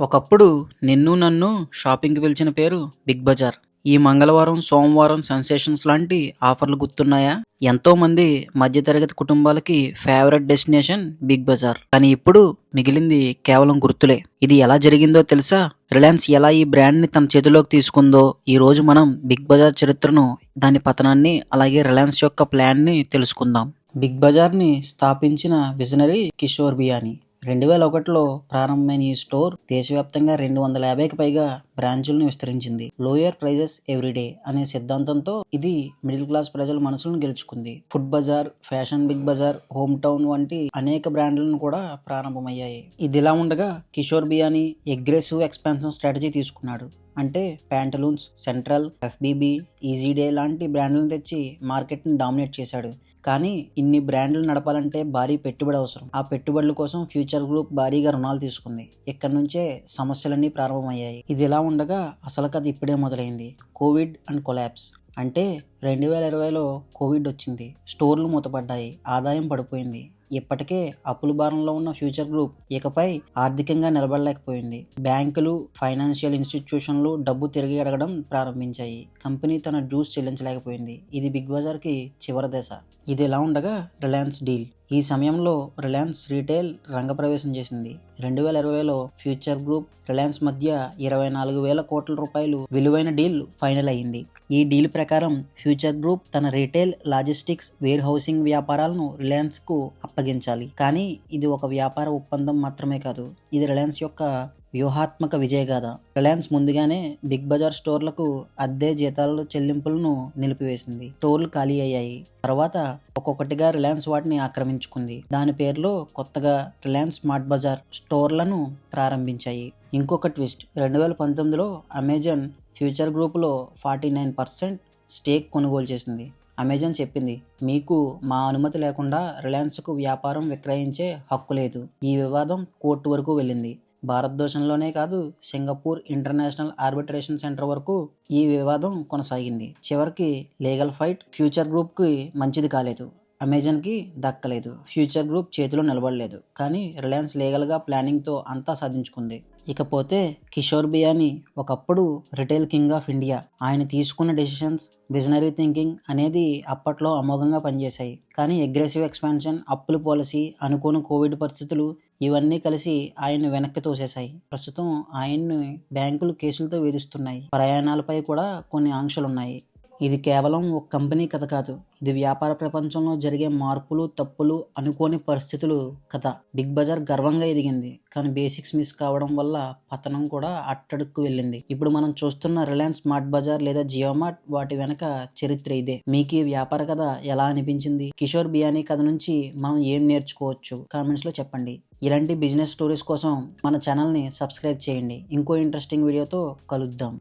ఒకప్పుడు నిన్ను నన్ను షాపింగ్కి పిలిచిన పేరు బిగ్ బజార్. ఈ మంగళవారం సోమవారం సెన్సేషన్స్ లాంటి ఆఫర్లు గుర్తున్నాయా? ఎంతోమంది మధ్యతరగతి కుటుంబాలకి ఫేవరెట్ డెస్టినేషన్ బిగ్ బజార్. కానీ ఇప్పుడు మిగిలింది కేవలం గుర్తులే. ఇది ఎలా జరిగిందో తెలుసా? రిలయన్స్ ఎలా ఈ బ్రాండ్ని తన చేతిలోకి తీసుకుందో ఈరోజు మనం బిగ్ బజార్ చరిత్రను దాని పతనాన్ని అలాగే రిలయన్స్ యొక్క ప్లాన్ని తెలుసుకుందాం. బిగ్ బజార్ని స్థాపించిన విజనరీ కిషోర్ బియానీ. రెండు వేల ఒకటిలో ప్రారంభమైన ఈ స్టోర్ దేశవ్యాప్తంగా రెండు వందల యాభైకి పైగా బ్రాంచులను విస్తరించింది. లోయర్ ప్రైజెస్ ఎవ్రీడే అనే సిద్ధాంతంతో ఇది మిడిల్ క్లాస్ ప్రజల మనసులను గెలుచుకుంది. Food Bazaar Fashion Big Bazaar Home Town వంటి అనేక బ్రాండ్లను కూడా ప్రారంభమయ్యాయి. ఇది ఇలా ఉండగా Kishore Biyani aggressive expansion strategy తీసుకున్నాడు. అంటే Pantaloons Central FBB Easyday లాంటి బ్రాండ్లను తెచ్చి మార్కెట్ని డామినేట్ చేశాడు. కానీ ఇన్ని బ్రాండ్లు నడపాలంటే భారీ పెట్టుబడి అవసరం. ఆ పెట్టుబడుల కోసం ఫ్యూచర్ గ్రూప్ భారీగా రుణాలు తీసుకుంది. ఇక్కడ నుంచే సమస్యలన్నీ ప్రారంభమయ్యాయి. ఇది ఇలా ఉండగా అసలు కథ ఇప్పుడే మొదలైంది. కోవిడ్ అండ్ కొలాబ్స్ అంటే రెండు వేల ఇరవైలో కోవిడ్ వచ్చింది. స్టోర్లు మూతపడ్డాయి. ఆదాయం పడిపోయింది. ఇప్పటికే అప్పుల భారంలో ఉన్న ఫ్యూచర్ గ్రూప్ ఇకపై ఆర్థికంగా నిలబడలేకపోయింది. బ్యాంకులు ఫైనాన్షియల్ ఇన్స్టిట్యూషన్లు డబ్బు తిరిగి అడగడం ప్రారంభించాయి. కంపెనీ తన డ్యూస్ చెల్లించలేకపోయింది. ఇది బిగ్ బజార్కి చివరి దశ. ఇది ఎలా ఉండగా రిలయన్స్ డీల్. ఈ సమయంలో రిలయన్స్ రీటైల్ రంగప్రవేశం చేసింది. రెండు వేల ఇరవైలో ఫ్యూచర్ గ్రూప్ రిలయన్స్ మధ్య ఇరవై నాలుగు వేల కోట్ల రూపాయలు విలువైన డీల్ ఫైనల్ అయింది ఈ డీల్ ప్రకారం ఫ్యూచర్ గ్రూప్ తన రీటైల్ లాజిస్టిక్స్ వేర్ హౌసింగ్ వ్యాపారాలను రిలయన్స్కు అప్పగించాలి. కానీ ఇది ఒక వ్యాపార ఒప్పందం మాత్రమే కాదు. ఇది రిలయన్స్ యొక్క వ్యూహాత్మక విజయగాథ రిలయన్స్ ముందుగానే బిగ్ బజార్ స్టోర్లకు అద్దె జీతాల చెల్లింపులను నిలిపివేసింది. స్టోర్లు ఖాళీ అయ్యాయి. తర్వాత ఒక్కొక్కటిగా రిలయన్స్ వాటిని ఆక్రమించుకుంది. దాని పేరులో కొత్తగా రిలయన్స్ స్మార్ట్ బజార్ స్టోర్లను ప్రారంభించాయి. ఇంకొక ట్విస్ట్. రెండు వేల పంతొమ్మిదిలో అమెజాన్ ఫ్యూచర్ గ్రూపులో ఫార్టీ నైన్ పర్సెంట్ స్టేక్ కొనుగోలు చేసింది. అమెజాన్ చెప్పింది మీకు మా అనుమతి లేకుండా రిలయన్స్కు వ్యాపారం విక్రయించే హక్కు లేదు. ఈ వివాదం కోర్టు వరకు వెళ్ళింది. భారతదేశంలోనే కాదు సింగపూర్ ఇంటర్నేషనల్ ఆర్బిట్రేషన్ సెంటర్ వరకు ఈ వివాదం కొనసాగింది. చివరికి లీగల్ ఫైట్ ఫ్యూచర్ గ్రూప్కి మంచిది కాలేదు. అమెజాన్కి దక్కలేదు. ఫ్యూచర్ గ్రూప్ చేతిలో నిలబడలేదు. కానీ రిలయన్స్ లీగల్గా ప్లానింగ్తో అంతా సాధించుకుంది. ఇకపోతే కిషోర్ బియానీ ఒకప్పుడు రిటైల్ కింగ్ ఆఫ్ ఇండియా. ఆయన తీసుకున్న డెసిషన్స్ విజనరీ థింకింగ్ అనేది అప్పట్లో అమోఘంగా పనిచేశాయి. కానీ అగ్రెసివ్ ఎక్స్పాన్షన్ అప్పుల పాలసీ అనుకోని కోవిడ్ పరిస్థితులు ఇవన్నీ కలిసి ఆయన్ని వెనక్కి తోసేశాయి. ప్రస్తుతం ఆయన్ని బ్యాంకులు కేసులతో వేధిస్తున్నాయి. ప్రయాణాలపై కూడా కొన్ని ఆంక్షలు ఉన్నాయి ఇది కేవలం ఒక కంపెనీ కథ కాదు. ఇది వ్యాపార ప్రపంచంలో జరిగే మార్పులు తప్పులు అనుకోని పరిస్థితులు కథ. బిగ్ బజార్ గర్వంగా ఎదిగింది. కానీ బేసిక్స్ మిస్ కావడం వల్ల పతనం కూడా అట్టడుక్కు వెళ్ళింది. ఇప్పుడు మనం చూస్తున్న రిలయన్స్ స్మార్ట్ బజార్ లేదా జియోమార్ట్ వాటి వెనక చరిత్ర ఇదే. మీకు ఈ వ్యాపార కథ ఎలా అనిపించింది? కిషోర్ బియానీ కథ నుంచి మనం ఏం నేర్చుకోవచ్చు? కామెంట్స్లో చెప్పండి. ఇలాంటి బిజినెస్ స్టోరీస్ కోసం మన ఛానల్ని సబ్స్క్రైబ్ చేయండి. ఇంకో ఇంట్రెస్టింగ్ వీడియోతో కలుద్దాం.